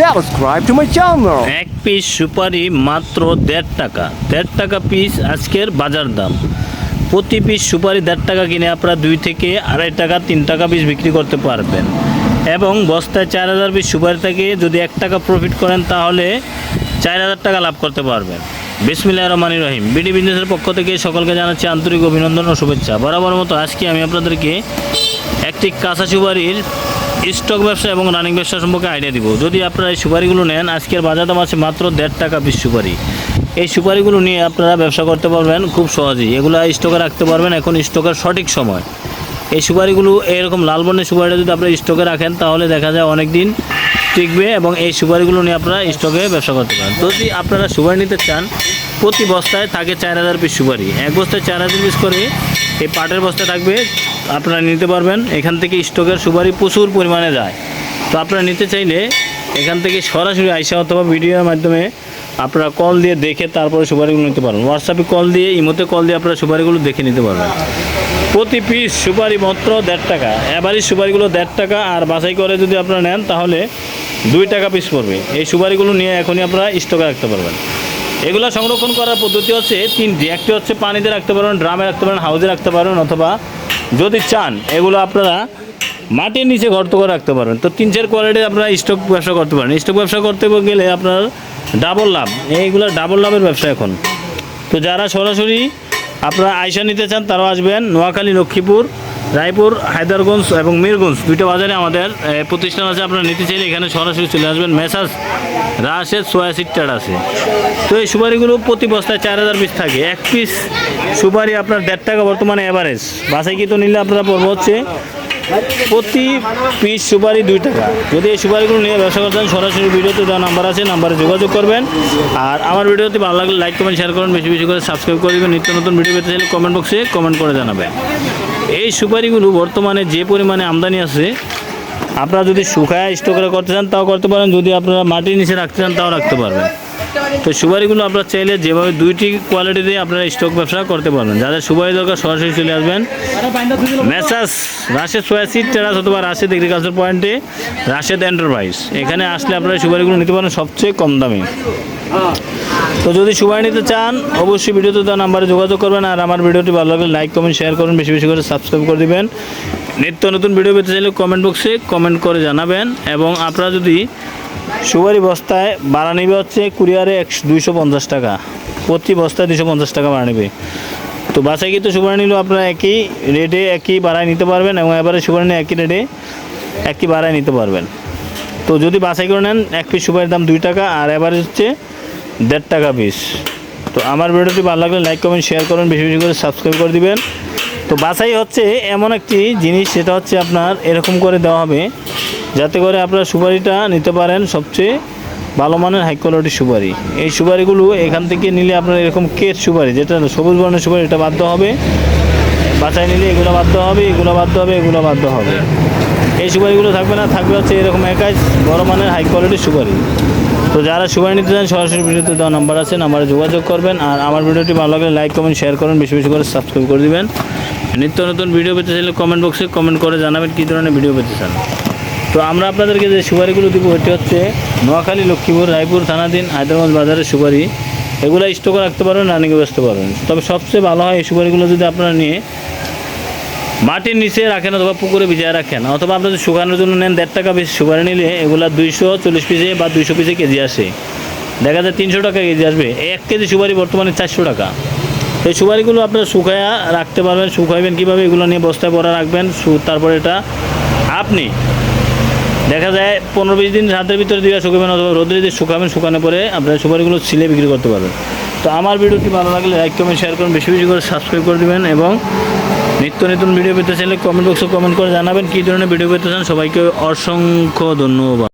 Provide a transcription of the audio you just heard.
subscribe to my channel. এক piece সুপারি মাত্র দেড় টাকা। দেড় টাকা পিস আজকের বাজার দাম। প্রতি পিস সুপারি দেড় টাকা কিনে আপনারা দুই থেকে আড়াই টাকা, তিন টাকা পিস বিক্রি করতে পারবেন। এবং বস্তায় চার হাজার পিস সুপারি থেকে যদি এক টাকা প্রফিট করেন, তাহলে চার হাজার টাকা লাভ করতে পারবেন। বিসমিল্লাহ রহমানি রহিম। বিডি বিজনেসের পক্ষ থেকে সকলকে জানাচ্ছি আন্তরিক অভিনন্দন ও শুভেচ্ছা। বরাবর মতো আজকে আমি আপনাদেরকে একটি কাঁচা সুপারির স্টক ব্যবসা এবং রানিং ব্যবসা সম্পর্কে আইডিয়া দিব। যদি আপনারা এই সুপারিগুলো নেন, আজকের বাজার দাম আছে মাত্র দেড় টাকা বিশ সুপারি। এই সুপারিগুলো নিয়ে আপনারা ব্যবসা করতে পারবেন খুব সহজেই। এগুলো স্টকে রাখতে পারবেন এখন স্টকের সঠিক সময়। এই সুপারিগুলো এরকম লাল বর্ণের সুপারিটা যদি আপনারা স্টকে রাখেন, তাহলে দেখা যায় অনেক দিন টিকবে এবং এই সুপারিগুলো নিয়ে আপনারা স্টকে ব্যবসা করতে পারেন। যদি আপনারা সুপারি নিতে চান, প্রতি বস্তায় থাকে চার হাজার পিস সুপারি। এক বস্তায় চার হাজার পিস করে এই পাটের বস্তা থাকবে, আপনারা নিতে পারবেন। এখান থেকে স্টকের সুপারি প্রচুর পরিমাণে যায়। তো আপনারা নিতে চাইলে এখান থেকে সরাসরি আইসা অথবা ভিডিওর মাধ্যমে আপনারা কল দিয়ে দেখে তারপরে সুপারিগুলো নিতে পারবেন। হোয়াটসঅ্যাপে কল দিয়ে, ইমোতে কল দিয়ে আপনারা সুপারিগুলো দেখে নিতে পারবেন। প্রতি পিস সুপারি মাত্র দেড় টাকা। এবারই সুপারিগুলো দেড় টাকা আর বাছাই করে যদি আপনারা নেন, তাহলে দুই টাকা পিস পড়বে। এই সুপারিগুলো নিয়ে এখনই আপনারা স্টকে রাখতে পারবেন। এগুলো সংরক্ষণ করার পদ্ধতি হচ্ছে তিনটি। একটি হচ্ছে পানিতে রাখতে পারবেন, ড্রামে রাখতে পারেন হাউজে রাখতে পারেন অথবা যদি চান, এগুলো আপনারা মাটির নিচে গর্ত করে রাখতে পারবেন। তো তিন চার কোয়ালিটি আপনারা স্টক ব্যবসা করতে পারেন। স্টক ব্যবসা করতে গেলে আপনার ডাবল লাভ। এইগুলো ডাবল লাভের ব্যবসা এখন। তো যারা সরাসরি আপনারা আয়সা নিতে চান, তারাও আসবেন। নোয়াখালী, লক্ষ্মীপুর, রায়পুর, হায়দারগঞ্জ এবং মিরগঞ্জ, দুইটা বাজারে আমাদের প্রতিষ্ঠান আছে, আপনারা নিতে চাইলে এখানে সরাসরি চলে আসবেন। মেসাজ রাশের সোয়া সিটার আছে। তো এই সুপারিগুলো প্রতি বস্তায় চার হাজার পিস থাকে। এক পিস সুপারি আপনার দেড় টাকা বর্তমানে অ্যাভারেজ বাসায় কিন্তু নিলে আপনারা পড়ব হচ্ছে প্রতি পিস সুপারি দুই টাকা। যদি এই সুপারিগুলো নিয়ে ব্যবসা করতেন সরাসরি ভিডিওতে দেওয়া নাম্বার আছে, নাম্বারে যোগাযোগ করবেন। আর আমার ভিডিওতে ভালো লাগলে লাইক, কমেন্ট শেয়ার করুন, বেশি বেশি করে সাবস্ক্রাইব করে দেবেন। নিত্য নতুন ভিডিও পেতে চাইলে কমেন্ট বক্সে কমেন্ট করে জানাবেন। এই সুপারিগুলো বর্তমানে যে পরিমাণে আমদানি আছে আপনারা যদি শুকায় স্টোক করতে চান, তাও করতে পারেন। যদি আপনারা মাটির নিচে রাখতে চান, তাও রাখতে পারবেন। তো সুপারিগুলো আপনারা চাইলে যেভাবে দুইটি কোয়ালিটি দিয়ে আপনারা স্টক ব্যবসা করতে পারবেন। যাদের সুপারি দরকার, সরাসরি চলে আসবেন। মেসাস, রাশেদ সোয়াসিড টেরাস অথবা রাশেদ এগ্রিকালচার পয়েন্টে রাশেদ এন্টারপ্রাইজ এখানে আসলে আপনারা সুপারিগুলো নিতে পারেন সবচেয়ে কম দামে। তো যদি সুপারি নিতে চান, অবশ্যই ভিডিওতে তার নাম্বারে যোগাযোগ করবেন। আর আমার ভিডিওটি ভালো লাগলে লাইক কমেন্ট শেয়ার করুন। বেশি বেশি করে সাবস্ক্রাইব করে দিবেন। নিত্য নতুন ভিডিও পেতে চাইলে কমেন্ট বক্সে কমেন্ট করে জানাবেন এবং আপনারা যদি সুপারি বস্তায় ভাড়া নেবে হচ্ছে কুরিয়ারে একশো দুইশো পঞ্চাশ টাকা। প্রতি বস্তায় দুশো পঞ্চাশ টাকা ভাড়া নেবে। তো বাসায় কিন্তু সুপারি নিলেও আপনারা একই রেটে একই ভাড়ায় নিতে পারবেন এবং এবারে সুপারি নিয়ে একই রেটে একই ভাড়ায় নিতে পারবেন। তো যদি বাছাই করে নেন, এক পিস সুপারির দাম দুই টাকা আর এবারে হচ্ছে দেড় টাকা পিস তো আমার ভিডিওটি ভালো লাগলে লাইক কমেন্ট শেয়ার করুন। বেশি বেশি করে সাবস্ক্রাইব করে দিবেন। তো বাছাই হচ্ছে এমন একটি জিনিস, সেটা হচ্ছে আপনার এরকম করে দেওয়া হবে যাতে করে আপনার সুপারিটা নিতে পারেন সবচেয়ে ভালো মানের হাই কোয়ালিটি সুপারি। এই সুপারিগুলো এখান থেকে নিলে আপনার এরকম কেট সুপারি, যেটা সবুজ বর্ণের সুপারি, এটা বাধ্য হবে। বাছাই নিলে এগুলো বাধ্য হবে, এগুলো বাধ্য হবে, এগুলো বাধ্য হবে। এই সুপারিগুলো থাকবে না, থাকবে হচ্ছে এরকম একাই বড় মানের হাই কোয়ালিটির সুপারি। তো যারা সুপারি নিতে চান, সরাসরি ভিডিওতে দেওয়া নাম্বার আছে, নাম্বারে যোগাযোগ করবেন। আর আমার ভিডিওটি ভালো লাগলে লাইক, কমেন্ট, শেয়ার করুন, বেশি বেশি করে সাবস্ক্রাইব করে দিবেন। নিত্য নতুন ভিডিও পেতে চাইলে কমেন্ট বক্সে কমেন্ট করে জানাবেন কী ধরনের ভিডিও পেতে চান। তো আমরা আপনাদেরকে যে সুপারিগুলো দিব এটি হচ্ছে নোয়াখালী, লক্ষ্মীপুর, রায়পুর, থানাধীন, হায়দ্রাবাদ বাজারের সুপারি। এগুলো স্টকে রাখতে পারবেন রানিংয়ে বেচতে পারবেন। তবে সবচেয়ে ভালো হয় এই সুপারিগুলো যদি আপনারা নিয়ে মাটির নিচে রাখেন অথবা পুকুরে ভিজিয়ে রাখেন। অথবা আপনি যদি শুকানোর জন্য নেন, দেড় টাকা পিস সুপারি নিলে এগুলা দুইশো চল্লিশ পিসে বা দুইশো পিসে কেজি আসে। দেখা যায় তিনশো টাকা কেজি আসবে। এক কেজি সুপারি বর্তমানে চারশো টাকা। এই সুপারিগুলো আপনারা শুকায়া রাখতে পারবেন, শুকাইবেন কীভাবে এগুলো নিয়ে বস্তায় ভরা রাখবেন তারপরে এটা আপনি দেখা যায় পনেরো বিশ দিন হাতের ভিতরে দিয়ে শুকাবেন অথবা রোদে দিয়ে শুকাবেন, শুকানোর পরে আপনার সুপারিগুলো ছিলে বিক্রি করতে পারবেন। তো আমার ভিডিওটি ভালো লাগলে লাইক কমেন্ট শেয়ার করুন, বেশি বেশি করে সাবস্ক্রাইব করে দেবেন এবং নিত্য নতুন ভিডিও পেতে চাইলে কমেন্ট বক্সে কমেন্ট করে জানাবেন কী ধরনের ভিডিও পেতে চান সবাইকে অসংখ্য ধন্যবাদ।